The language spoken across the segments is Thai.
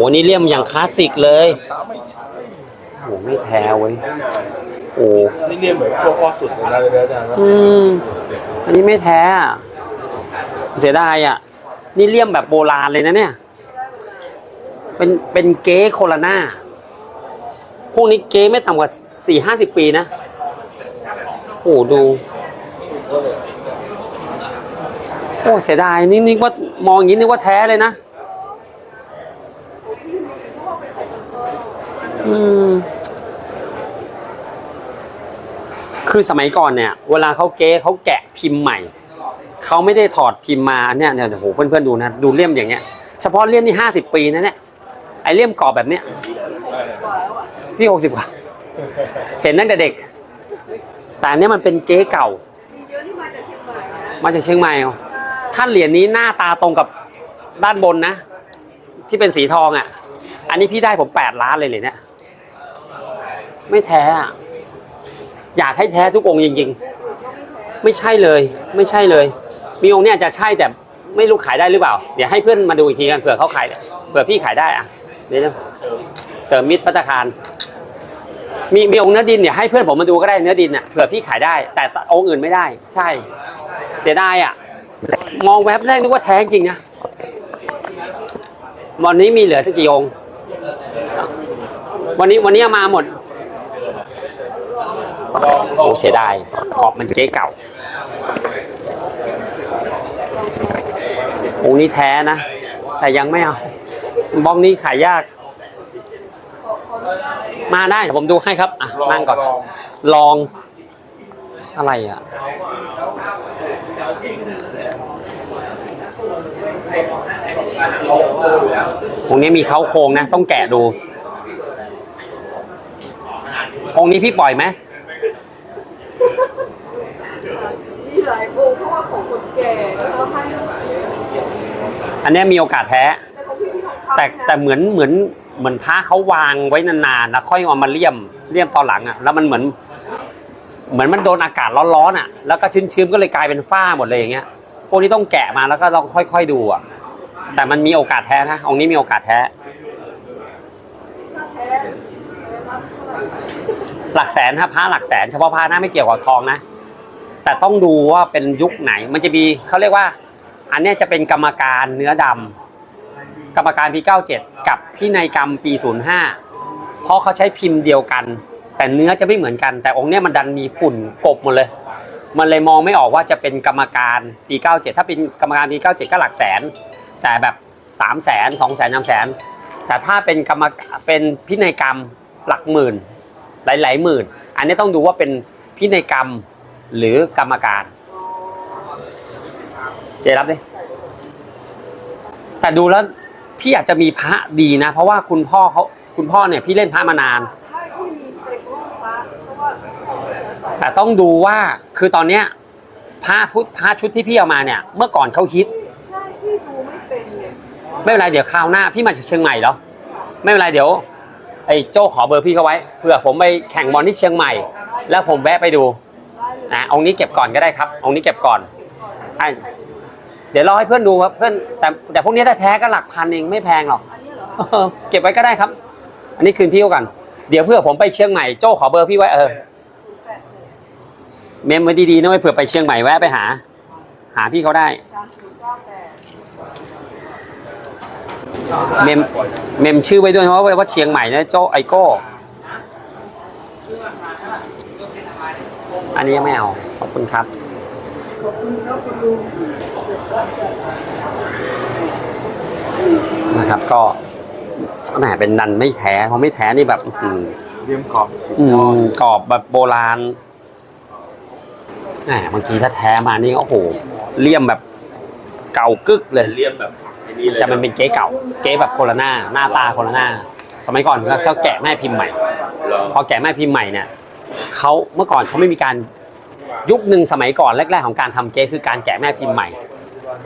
หนี่เลี่ยมอย่างคลาสสิกเลยโอ้ไม่แพ้เว้ยโอ้นี่เรียนเหมือนพวกอ้อสุดเลยนะเลยนะอาจารย์นะอืมอันนี้ไม่แท้อะเสียดายอะ นี่เลี่ยมแบบโบราณเลยนะเนี่ย เป็นเป็นเก๊โคโรนาพวกนี้เก๊ไม่ต่ำกว่าสี่ห้าสิบปีนะโอ้ดูโอ้เสียดายนี่นึกว่ามองอย่างนี้นึกว่าแท้เลยนะ อืม คือสมัยก่อนเนี่ย เวลาเขาเก๊เขาแกะพิมพ์ใหม่ เขาไม่ได้ถอดพิมพ์มาเนี่ยเนี่ยโอ้โหเพื่อนๆดูนะดูเลี่ยมอย่างเงี้ย เฉพาะเลี่ยมนี่ห้าสิบปีนะเนี่ยไอเลี่ยมกรอบแบบเนี้ยพี่หกสิบกว่า เห็นตั้งแต่เด็ก แต่อันเนี้ยมันเป็นเก๊เก่ามีเยอะที่มาจากเชียงใหม่นะมาจากเชียงใหม่เอาท่านเหรียญนี้หน้าตาตรงกับด้านบนนะ ที่เป็นสีทองอะ อันนี้พี่ได้ผมแปดล้านเลยเหรียเนี่ย ไม่แท้อะอยากให้แท้ทุกองค์จริง ๆ ไม่ใช่เลย ไม่ใช่เลย มีองค์เนี้ยจะใช่แต่ไม่รู้ขายได้หรือเปล่า เดี๋ยวให้เพื่อนมาดูอีกทีกันเผื่อเขาขายเผื่อพี่ขายได้อะ เดี๋ยวเสริมมิตรพัตคารมีมีองค์เนื้อดินเนี่ยให้เพื่อนผมมาดูก็ได้เนื้อดินอะเผื่อพี่ขายได้ แต่องค์อื่นไม่ได้ ใช่ เสียดายอะ มองแวบแรกนึกว่าแท้จริงนะ วันนี้มีเหลือสักกี่องค์ วันนี้วันนี้เอามาหมด โอ้เสียดายกรอบมันเก๊เก่า องค์นี้แท้นะ แต่ยังไม่เอา บองนี้ขายยาก มาได้เดี๋ยวผมดูให้ครับ อะ นั่งก่อน ลอง อะไรอะ องนี้มีเขาโครงนะ ต้องแกะดูองค์นี้พี่ปล่อยไหมมีหลายองค์เพราะว่าของคนแก่แล้วเขาให้อันนี้มีโอกาสแท้ แต่แต่นะแต่เหมือนเหมือนเหมือนพระเขาวางไว้นานๆแล้วค่อยเอามาเลี่ยมเลี่ยมตอนหลังอะแล้วมันเหมือน เหมือนมันโดนอากาศร้อนๆอะ แล้วก็ชื้นๆก็เลยกลายเป็นฝ้าหมดเลยอย่างเงี้ย พวกนี้ต้องแกะมาแล้วก็ต้องค่อยๆดูอะ แต่มันมีโอกาสแท้นะองค์นี้มีโอกาสแท้ หลักแสนครับพระหลักแสนเฉพาะพระนะไม่เกี่ยวกับทองนะ แต่ต้องดูว่าเป็นยุคไหน มันจะมีเขาเรียกว่า อันนี้จะเป็นกรรมการเนื้อดำกรรมการปี97 กับพินัยกรรมปี 05 เพราะเขาใช้พิมพ์เดียวกัน แต่เนื้อจะไม่เหมือนกัน แต่องค์เนี้ยมันดันมีฝุ่นกบหมดเลย มันเลยมองไม่ออกว่าจะเป็นกรรมการปี 97 ถ้าเป็นกรรมการปี 97 ก็หลักแสน แต่แบบ3แสน2แสน3แสนแต่ถ้าเป็นกรรมเป็นพินัยกรรมหลักหมื่น หลายๆหมื่น อันนี้ต้องดูว่าเป็นพินัยกรรมหรือกรรมการ เจรับดิแต่ดูแล้วพี่อาจจะมีพระดีนะ เพราะว่าคุณพ่อเขาคุณพ่อเนี่ยพี่เล่นพระมานาน แต่ต้องดูว่าคือตอนเนี้ยพระพุทธพระชุดที่พี่เอามาเนี่ย เมื่อก่อนเขาฮิต ใช่พี่ดูไม่เป็นเนี่ยไม่เป็นไรเดี๋ยวคราวหน้าพี่มาจากเชียงใหม่เหรอไม่เป็นไรเดี๋ยวไอ้โจ้ขอเบอร์พี่เขาไว้เผื่อผมไปแข่งบอลที่เชียงใหม่ แล้วผมแวะไปดูได้เลยนะองค์นี้เก็บก่อนก็ได้ครับองค์นี้เก็บก่อนไอ้เดี๋ยวรอให้เพื่อนดูครับเพื่อนแต่แต่พวกนี้ถ้าแท้ก็หลักพันเองไม่แพงหรอกอันนี้เหรอเออเก็บไว้ก็ได้ครับ อันนี้คืนพี่เขาก่อนเดี๋ยวเพื่อผมไปเชียงใหม่โจ้ขอเบอร์พี่ไว้เออแปดหก เมมไว้ดีๆนะไว้เผื่อไปเชียงใหม่แวะไปหา หาพี่เขาได้สามศูนย์เก้าแปดเมมเมมชื่อไว้ด้วยนะว่าว่าเชียงใหม่นะโจ้ไอโก้ อันนี้ยังไม่เอา ขอบคุณครับ ขอบคุณครับคุณลุงนะครับก็แหมเป็นนันไม่แท้เพราะไม่แท้นี่แบบอื้อหือเรียมขอบสุดอืยอดมกรอบแบบโบราณ แหมบางทีถ้าแท้มานี่โอ้โหเลี่ยมแบบเก่ากึกเลยเรียมแบบไอ้นี่เลยแต่มันเป็นเก๊เก่า เก๊แบบโคโรนาหน้าตาโคโรนาสมัยก่อนเขาแกะแม่พิมพ์ใหม่ เหรอพอแกะแม่พิมพ์ใหม่เนี่ยเขาเมื่อก่อนเขาไม่มีการยุคหนึ่งสมัยก่อนแรกๆของการทำเก๊คือการแกะแม่พิมพ์ใหม่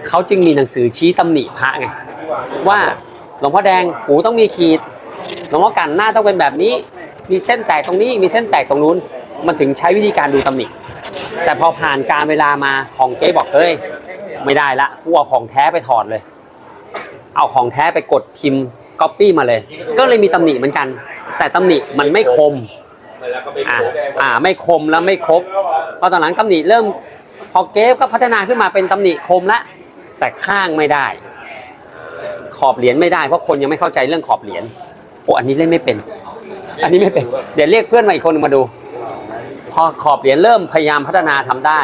เขาจึงมีหนังสือชี้ตำหนิพระไงว่าหลวงพ่อแดงหูต้องมีขีดหลวงพ่อกันหน้าต้องเป็นแบบนี้ มีเส้นแตกตรงนี้มีเส้นแตกตรงนู้น มันถึงใช้วิธีการดูตำหนิ แต่พอผ่านการเวลามาของเก๊บอกเฮ้ยไม่ได้ละกูเอาของแท้ไปถอดเลย เอาของแท้ไปกดพิมพ์ก๊อปปี้มาเลย ก็เลยมีตำหนิเหมือนกัน แต่ตำหนิมันไม่คมอ่าอ่าไม่คมแล้วไม่ครบพอตอนหลังตำหนิเริ่ม พอเกฟก็พัฒนาขึ้นมาเป็นตำหนิคมละแต่ข้างไม่ได้ ขอบเหรียญไม่ได้เพราะคนยังไม่เข้าใจเรื่องขอบเหรียญโอ้อันนี้เล่นไม่เป็น อันนี้ไม่เป็น เดี๋ยวเรียกเพื่อนมาอีกคนมาดู พอขอบเหรียญเริ่มพยายามพัฒนาทำได้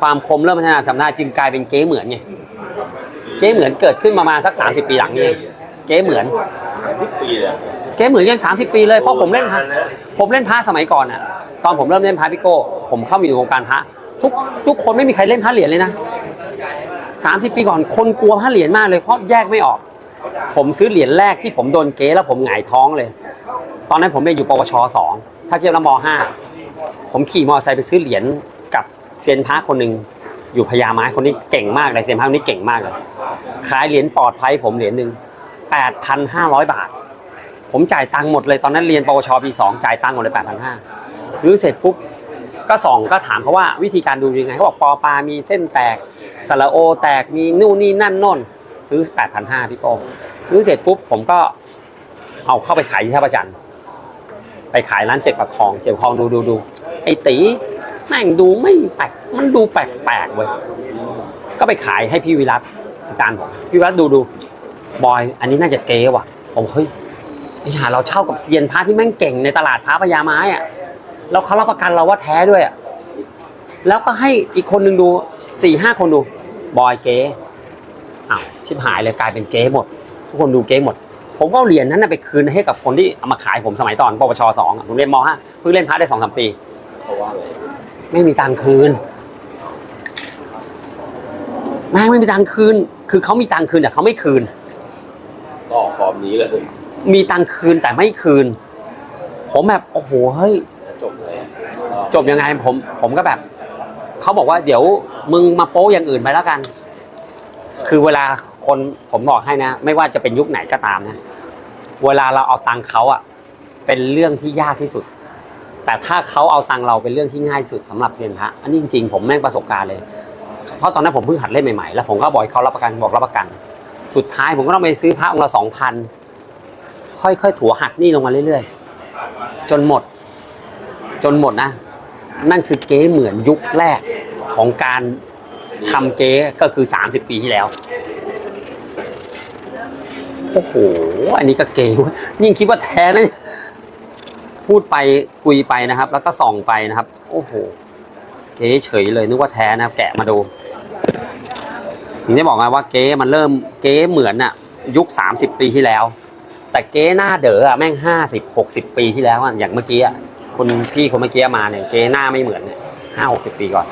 ความคมเริ่มพัฒนาทำได้จึงกลายเป็นเก๊เหมือนไงเก๊เหมือนเกิดขึ้นประมาณสักสามสิบปีหลังนี่เก๊เหมือนทุกปีเลยเก๊เหมือนยังสามสิบปีเลยเพราะผมเล่นพระผมเล่นพระสมัยก่อนอะตอนผมเริ่มเล่นพระพิโก้ ผมเข้ามาอยู่ในวงการพระทุกทุกคนไม่มีใครเล่นพระเหรียญเลยนะสามสิบปีก่อนคนกลัวพระเหรียญมากเลยเพราะแยกไม่ออก ผมซื้อเหรียญแรกที่ผมโดนเก๊แล้วผมหงายท้องเลย ตอนนั้นผมเรียนอยู่ปวชสอง ถ้าเทียบแล้วมห้าผมขี่มอเตอร์ไซค์ไปซื้อเหรียญกับเซียนพระคนหนึ่งอยู่พญาไม้คนนี้เก่งมากเลยเซียนพระคนนี้เก่งมากเลยขายเหรียญปลอดภัยผมเหรียญหนึ่งแปดพันห้าร้อยบาท ผมจ่ายตังค์หมดเลยตอนนั้นเรียนปวชปีสองจ่ายตังค์หมดเลยแปดพันห้าซื้อเสร็จปุ๊บก็ส่องก็ถามเขาว่าวิธีการดูยังไงเขาบอกปอปลามีเส้นแตกสระโอแตกมีนู่นนี่นั่นน่นซื้อแปดพันห้าพี่โก้ซื้อเสร็จปุ๊บผมก็เอาเข้าไปขายที่ท่าประจันทร์ ไปขายร้านเจ็ดปักทองเจ็ดปักทองดูดูดูไอ้ตีแม่งดูไม่แปลกมันดูแปลกแปลกๆเว้ยก็ไปขายให้พี่วิรัตอาจารย์ผมพี่วิรัตดูดูบอย อันนี้น่าจะเก๋ว่ะผมเฮ้ยไอ้ห่าเราเช่ากับเซียนพระที่แม่งเก่งในตลาดพระพญาไม้อะแล้วเขารับประกันเราว่าแท้ด้วยอะแล้วก็ให้อีกคนหนึ่งดูสี่ห้าคนดู บอยเก๋อ้าวชิบหายเลยกลายเป็นเก๊หมด ทุกคนดูเก๊หมด ผมก็เอาเหรียญนั้นนะไปคืนให้กับคนที่เอามาขายผมสมัยตอนปวชสองอะผมเรียนมห้าเพิ่งเล่นพาร์ทได้สองสามปีเพราะว่าอะไรไม่มีตังค์คืนแม่งไม่มีตังค์คืน คือเขามีตังค์คืนแต่เขาไม่คืนก็ออกฟอร์มนี้เลยมีตังค์คืนแต่ไม่คืน ผมแบบโอ้โหเฮ้ยจบเลยจบยังไงผม ผมก็แบบเขาบอกว่าเดี๋ยวมึงมาโป๊อย่างอื่นไปแล้วกัน คือเวลา คนผมบอกให้นะ ไม่ว่าจะเป็นยุคไหนก็ตามนะ เวลาเราเอาตังค์เขาอะเป็นเรื่องที่ยากที่สุด แต่ถ้าเขาเอาตังค์เราเป็นเรื่องที่ง่ายสุดสำหรับเซียนพระอันนี้จริงๆผมแม่งประสบการณ์เลย เพราะตอนนั้นผมเพิ่งหัดเล่นใหม่ๆ แล้วผมก็บอกเขารับประกันบอกรับประกัน สุดท้ายผมก็ต้องไปซื้อพระองค์ละสองพันค่อยๆถัวหักหนี้ลงมาเรื่อยๆ จนหมด จนหมดนะ นั่นคือเก๊เหมือนยุคแรกของการทำเก๊ก็คือสามสิบปีที่แล้ว โอ้โห อันนี้ก็เก๋ยิ่งคิดว่าแท้นะเนี่ยพูดไปคุยไปนะครับ แล้วก็ส่องไปนะครับ โอ้โหเก๋เฉยเลยนึกว่าแท้นะครับ แกะมาดูถึงได้บอกไงว่าเก๊มันเริ่มเก๊เหมือนอะยุคสามสิบปีที่แล้ว แต่เก๊หน้าเด๋ออะแม่งห้าสิบหกสิบปีที่แล้วอะอย่างเมื่อกี้อะคุณพี่คนเมื่อกี้มาเนี่ยเก๊หน้าไม่เหมือนเนี่ยห้าหกสิบปีก่อน